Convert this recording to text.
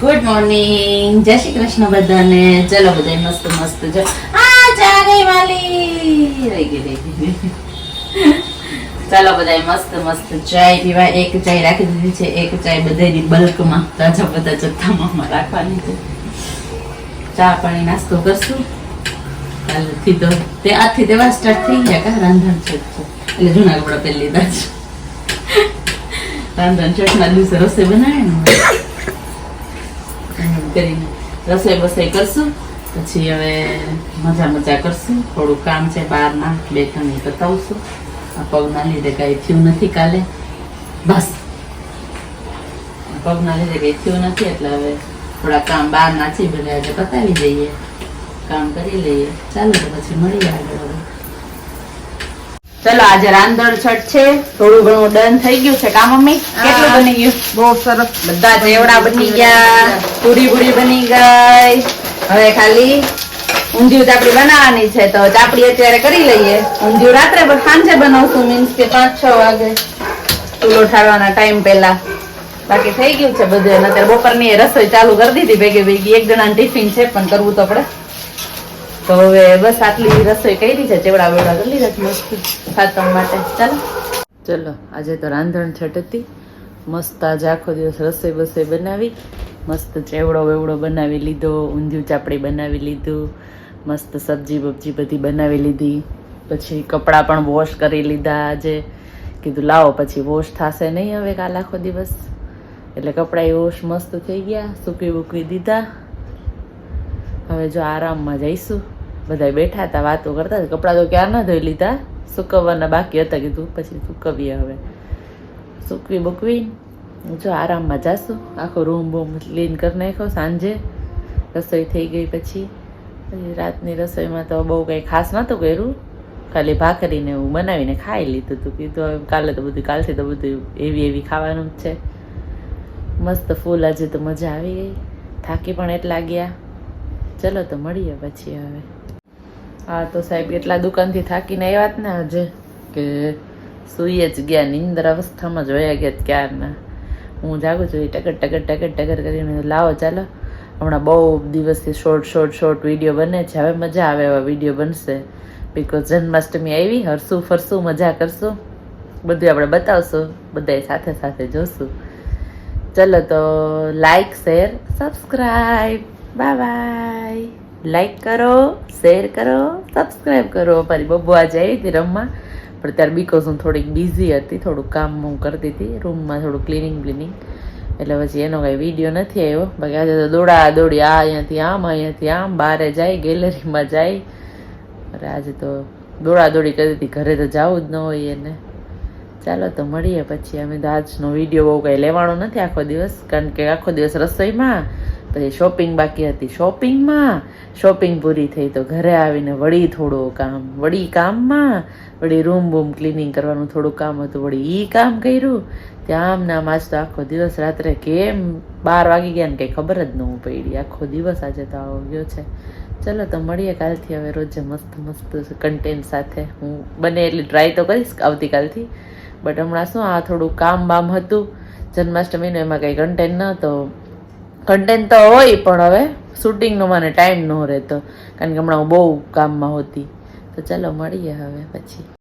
Good morning જય શ્રી કૃષ્ણ બધાને. ચલો બધા મસ્ત મસ્ત જો. આ ચા ગઈ વાલી. રહી ગઈ રહી ગઈ. ચાલો બધા મસ્ત મસ્ત ચાય પીવા. એક ચાય રાખી દીધી છે. એક ચાય બધાની બલ્કમાં, તાજા બધા જથ્થામાં રાખવાની છે. ચા પાણી નાસ્તો કરશું. કાલથી તો તે આજથી તેવા સ્ટાર્ટ થઈ ગયા કા? રાંધણ છઠ છે. એટલે જૂના કપડા પહેરી લીધા છે. રાંધણ છઠના દિવસે રસોઈ બનાવે ને કરીને રસોઈ બસોઈ કરશું. પછી હવે મજા મજા કરશું. થોડું કામ છે બહારના, બે ત્રણ બતાવશું. આ પગના લીધે કાંઈ થયું નથી કાલે. બસ. પગના લીધે કંઈ થયું નથી, એટલે હવે થોડા કામ બહારના નાચી બધા આજે પતાવી દઈએ. કામ કરી લઈએ. ચાલો તો પછી મળીએ આગળ હવે. ચલો આજે રાંધણ છઠ છે. થોડું ઘણું ડન થઈ ગયું છે. કામ મમ્મી? કેટલું બની ગયું? બહુ સરસ. બધા જેવડા બની ગયા. પૂરી પૂરી બની ગઈ. હવે ખાલી ઊંધિયું ચાપડી બનાવવાની છે. તો ચાપડી અત્યારે કરી લઈએ. ઊંધિયું રાત્રે સાંજે બનાવશું મીન્સ કે પાંચ છ વાગે. ચૂલો ઠારવાના ટાઈમ પહેલા. બાકી થઈ ગયું છે બધું. અત્યારે બપોરની રસોઈ ચાલુ કરી દીધી. ભેગી ભેગી. એક જણા ટિફિન છે પણ કરવું તો પડે. તો હવે બસ આટલી રસોઈ કરી છે, ચેવડા વેવડા કરી લીધા મસ્ત સાતમ માટે. ચાલો. ચલો, આજે તો રાંધણ છટ હતી. મસ્ત આજે આખો દિવસ રસોઈ બસોઈ બનાવી. મસ્ત ચેવડો વેવડો બનાવી લીધો, ઊંધિયું ચાપડી બનાવી લીધું, મસ્ત સબ્જી બબ્જી બધી બનાવી લીધી. પછી કપડાં પણ વોશ કરી લીધા આજે. કીધું, લાવો, પછી વોશ થશે નહીં હવે કાલ આખો દિવસ. એટલે કપડાં વોશ મસ્ત થઈ ગયા, સૂકવી બૂકવી દીધા. હવે જો આરામમાં જઈશું. બધા બેઠા હતા, વાતો કરતા કપડાં તો ક્યાં ના ધોઈ લીધા. સુકવવાના બાકી હતા કીધું. પછી સુકવીએ હવે. સૂકવી બુકવી. જો આરામમાં જાશું. આખો રૂમ બૂમ ક્લીન કરી નાખ્યો સાંજે. રસોઈ થઈ ગઈ પછી. રાતની રસોઈમાં તો બહુ કંઈ ખાસ નહોતું કર્યું. ખાલી ભાખરીને એવું બનાવીને ખાઈ લીધું હતું કીધું કાલે તો બધું, કાલથી તો બધું એવી એવી ખાવાનું જ છે. મસ્ત ફૂલ આજે તો મજા આવી ગઈ. થાકી પણ એટલા ગયા. ચલો તો મળીએ પછી હવે. હા, તો સાહેબ, એટલા દુકાનથી થાકીને આવ્યા જ ને આજે કે સૂઈ જ ગયા, નિંદર અવસ્થામાં જોયા ગયા ક્યારના હું જાગું છું, એ ટકર ટકર ટકર ટકર કરીને લાવો, ચાલો. હમણાં બહુ દિવસથી શોર્ટ શોર્ટ શોર્ટ વીડિયો બને છે. હવે મજા આવે એવા વીડિયો બનશે. બિકોઝ જન્માષ્ટમી આવી હરશું ફરશું મજા કરશું. બધું આપણે બતાવશું, બધાય સાથે સાથે જોશું. ચલો તો like share subscribe bye bye. Like કરો શેર કરો સબસ્ક્રાઈબ કરો. અમારી બબ્બુ આજે આવી હતી રમવા. પણ ત્યારે બીકોઝ હું થોડીક બિઝી હતી થોડુંક કામ હું કરતી હતી. રૂમમાં થોડું ક્લિનિંગ બ્લિનિંગ એટલે પછી એનો કાંઈ વીડિયો નથી આવ્યો. બાકી આજે તો દોડા, દોડી, આ અહીંયાથી, આમ અહીંયાથી, આમ બહારે જાય ગેલેરીમાં જાય. અરે આજે તો દોડા, દોડી કરી હતી. ઘરે તો જવું જ ન હોય એને. ચાલો તો મળીએ પછી. અમે તો આજનો વીડિયો બહુ કંઈ લેવાનો નથી આખો દિવસ. કારણ કે આખો દિવસ રસોઈમાં પછી શોપિંગ બાકી હતી. શોપિંગમાં શોપિંગ પૂરી થઈ તો ઘરે આવીને વળી થોડું કામ. વળી કામમાં? વળી રૂમ બૂમ ક્લિનિંગ કરવાનું થોડું કામ હતું. વળી એ કામ કર્યું. ત્યાં આમ આજ તો આખો દિવસ રાત્રે કેમ બાર વાગી ગયા ને કંઈ ખબર જ ન પડી. આખો દિવસ આજે તો આવો ગયો છે. ચલો તો મળીએ કાલથી હવે રોજે મસ્ત મસ્ત કન્ટેન્ટ સાથે. હું બને એટલી ટ્રાય તો કરીશ આવતીકાલથી. બટ હમણાં શું આ થોડું કામ બામ હતું. જન્માષ્ટમીનું એમાં કંઈ કન્ટેન્ટ ન તો કન્ટેન્ટ તો હોય પણ હવે શૂટિંગનો મને ટાઈમ ન રહેતો. કારણ કે હમણાં હું બહુ કામમાં હોતી. તો ચાલો, મળીએ હવે પછી.